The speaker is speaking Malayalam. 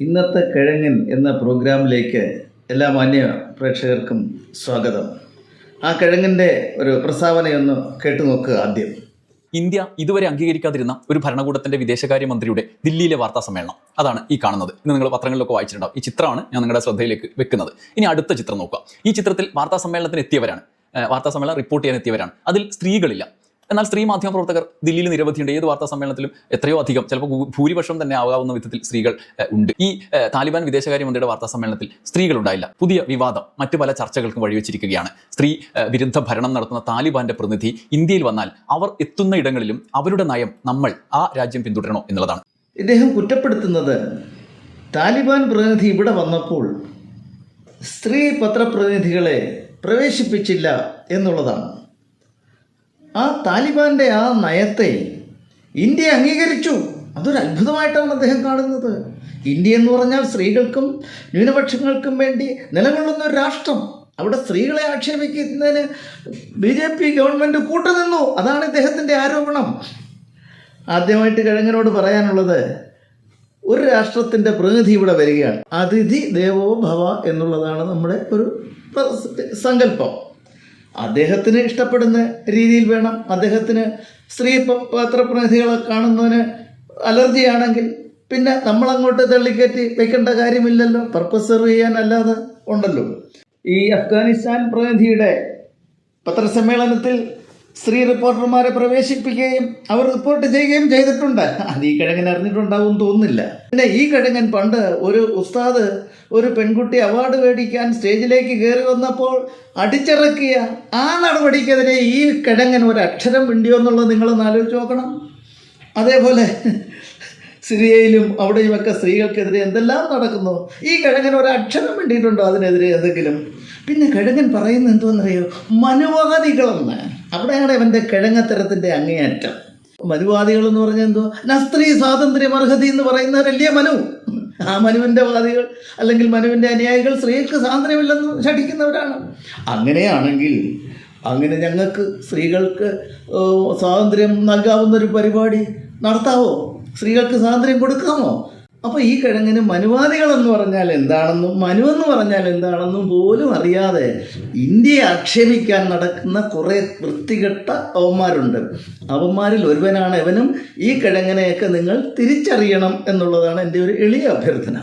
ഇന്നത്തെ കിഴങ്ങൻ എന്ന പ്രോഗ്രാമിലേക്ക് എല്ലാ മാന്യ പ്രേക്ഷകർക്കും സ്വാഗതം. ആ കിഴങ്ങിന്റെ ഒരു പ്രസ്താവനയൊന്ന് കേട്ടു നോക്കുക ആദ്യം. ഇന്ത്യ ഇതുവരെ അംഗീകരിക്കാതിരുന്ന ഒരു ഭരണകൂടത്തിന്റെ വിദേശകാര്യമന്ത്രിയുടെ ദില്ലിയിലെ വാർത്താ സമ്മേളനം. അതാണ് ഈ കാണുന്നത്. ഇന്ന് നിങ്ങൾ പത്രങ്ങളിലൊക്കെ വായിച്ചിട്ടുണ്ടാവും. ഈ ചിത്രമാണ് ഞാൻ നിങ്ങളുടെ ശ്രദ്ധയിലേക്ക് വെക്കുന്നത്. ഇനി അടുത്ത ചിത്രം നോക്കുക. ഈ ചിത്രത്തിൽ വാർത്താ സമ്മേളനത്തിന് എത്തിയവരാണ്. വാർത്താ സമ്മേളനം റിപ്പോർട്ട് ചെയ്യാൻ എത്തിയവരാണ്. അതിൽ സ്ത്രീകളില്ല. എന്നാൽ സ്ത്രീ മാധ്യമ പ്രവർത്തകർ ദില്ലിയിൽ നിരവധിയുണ്ട്. ഏത് വാർത്താ സമ്മേളനത്തിലും എത്രയോ അധികം ചിലപ്പോൾ ഭൂരിപക്ഷം തന്നെ ആകാവുന്ന വിധത്തിൽ സ്ത്രീകൾ ഉണ്ട്. ഈ താലിബാൻ വിദേശകാര്യമന്ത്രിയുടെ വാർത്താ സമ്മേളനത്തിൽ സ്ത്രീകൾ ഉണ്ടായില്ല പുതിയ വിവാദം മറ്റു പല ചർച്ചകൾക്കും വഴിവെച്ചിരിക്കുകയാണ്. സ്ത്രീ വിരുദ്ധ ഭരണം നടത്തുന്ന താലിബാന്റെ പ്രതിനിധി ഇന്ത്യയിൽ വന്നാൽ അവർ എത്തുന്ന ഇടങ്ങളിലും അവരുടെ നയം നമ്മൾ ആ രാജ്യം പിന്തുടരണോ എന്നുള്ളതാണ്. ഇദ്ദേഹം കുറ്റപ്പെടുത്തുന്നത് താലിബാൻ പ്രതിനിധി ഇവിടെ വന്നപ്പോൾ സ്ത്രീ പത്രപ്രതിനിധികളെ പ്രവേശിപ്പിച്ചില്ല എന്നുള്ളതാണ്. ആ താലിബാന്റെ ആ നയത്തെ ഇന്ത്യ അംഗീകരിച്ചു. അതൊരു അത്ഭുതമായിട്ടാണ് അദ്ദേഹം കാണുന്നത്. ഇന്ത്യ എന്ന് പറഞ്ഞാൽ സ്ത്രീകൾക്കും ന്യൂനപക്ഷങ്ങൾക്കും വേണ്ടി നിലകൊള്ളുന്ന ഒരു രാഷ്ട്രം. അവിടെ സ്ത്രീകളെ ആക്ഷേപിക്കുന്നതിന് ബി ജെ പി ഗവൺമെന്റ് കൂട്ടുനിന്നു. അതാണ് ഇദ്ദേഹത്തിന്റെ ആരോപണം. ആദ്യമായിട്ട് കിഴങ്ങനോട് പറയാനുള്ളത് ഒരു രാഷ്ട്രത്തിന്റെ പ്രതിനിധി ഇവിടെ വരികയാണ്. അതിഥി ദേവോ ഭവ എന്നുള്ളതാണ് നമ്മുടെ ഒരു സങ്കല്പം. അദ്ദേഹത്തിന് ഇഷ്ടപ്പെടുന്ന രീതിയിൽ വേണം. അദ്ദേഹത്തിന് സ്ത്രീ പത്രപ്രതിനിധികളെ കാണുന്നതിന് അലർജിയാണെങ്കിൽ പിന്നെ നമ്മളങ്ങോട്ട് തള്ളിക്കയറ്റി വെക്കേണ്ട കാര്യമില്ലല്ലോ. പർപ്പസ് സെർവ് ചെയ്യാനല്ലാതെ ഉണ്ടല്ലോ. ഈ അഫ്ഗാനിസ്ഥാൻ പ്രതിനിധിയുടെ പത്രസമ്മേളനത്തിൽ സ്ത്രീ റിപ്പോർട്ടർമാരെ പ്രവേശിപ്പിക്കുകയും അവർ റിപ്പോർട്ട് ചെയ്യുകയും ചെയ്തിട്ടുണ്ട്. അത് ഈ കിഴങ്ങൻ അറിഞ്ഞിട്ടുണ്ടാവും തോന്നുന്നില്ല. പിന്നെ ഈ കിഴങ്ങൻ പണ്ട് ഒരു ഉസ്താദ് ഒരു പെൺകുട്ടി അവാർഡ് മേടിക്കാൻ സ്റ്റേജിലേക്ക് കയറി വന്നപ്പോൾ അടിച്ചിറക്കിയ ആ നടപടിക്കെതിരെ ഈ കിഴങ്ങൻ ഒരു അക്ഷരം വിണ്ടിയോ എന്നുള്ളത് നിങ്ങളൊന്ന് ആലോചിച്ച് നോക്കണം. അതേപോലെ സിറിയയിലും അവിടെയുമൊക്കെ സ്ത്രീകൾക്കെതിരെ എന്തെല്ലാം നടക്കുന്നു? ഈ കിഴങ്ങൻ ഒരു അക്ഷരം വേണ്ടിയിട്ടുണ്ടോ അതിനെതിരെ എന്തെങ്കിലും? പിന്നെ കിഴങ്ങൻ പറയുന്നത് എന്തോന്നറിയോ മനുവാദികളെന്ന്. അവിടെയാണ് ഇവന്റെ കിഴങ്ങത്തരത്തിന്റെ അങ്ങേയറ്റം. മനുവാദികൾ എന്ന് പറഞ്ഞാൽ എന്തോ? നസ്ത്രീ സ്വാതന്ത്ര്യം അർഹതി എന്ന് പറയുന്നവരല്ലേ മനു? ആ മനുവിന്റെ വാദികൾ അല്ലെങ്കിൽ മനുവിന്റെ അനുയായികൾ സ്ത്രീകൾക്ക് സ്വാതന്ത്ര്യമില്ലെന്ന് ശഠിക്കുന്നവരാണ്. അങ്ങനെയാണെങ്കിൽ അങ്ങനെ ഞങ്ങൾക്ക് സ്ത്രീകൾക്ക് സ്വാതന്ത്ര്യം നൽകാവുന്ന ഒരു പരിപാടി നടത്താവോ? സ്ത്രീകൾക്ക് സ്വാതന്ത്ര്യം കൊടുക്കാമോ? അപ്പോൾ ഈ കിഴങ്ങിന് മനുവാദികൾ എന്ന് പറഞ്ഞാൽ എന്താണെന്നും മനു എന്ന് പറഞ്ഞാൽ എന്താണെന്നും പോലും അറിയാതെ ഇന്ത്യയെ ആക്ഷേപിക്കാൻ നടക്കുന്ന കുറേ വൃത്തികെട്ട അവന്മാരുണ്ട്. അവന്മാരിൽ ഒരുവനാണ് ഇവനും ഈ കിഴങ്ങിനെയൊക്കെ നിങ്ങൾ തിരിച്ചറിയണം എന്നുള്ളതാണ് എന്റെ ഒരു എളിയ അഭ്യർത്ഥന.